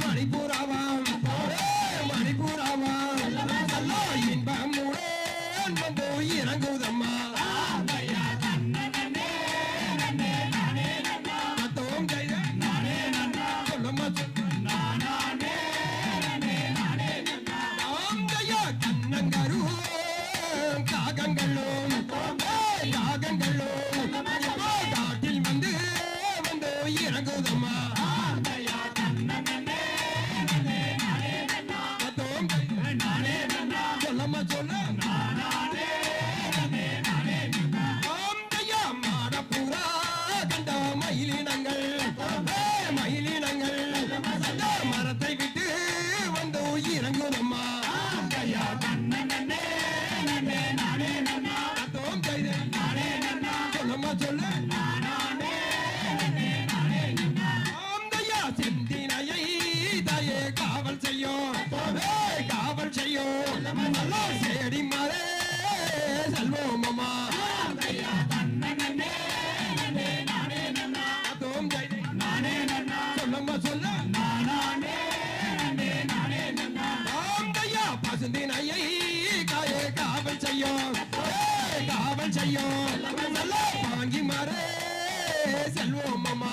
மணிப்பூராவாம் மணிப்பூராவாம் இன்பம் உடன் வந்து Naranana. செடி மாலே செல்வோமம்மா காவல் செய்யும். காவல் செய்யும். வாங்கி மாறே செல்வோம் அம்மா.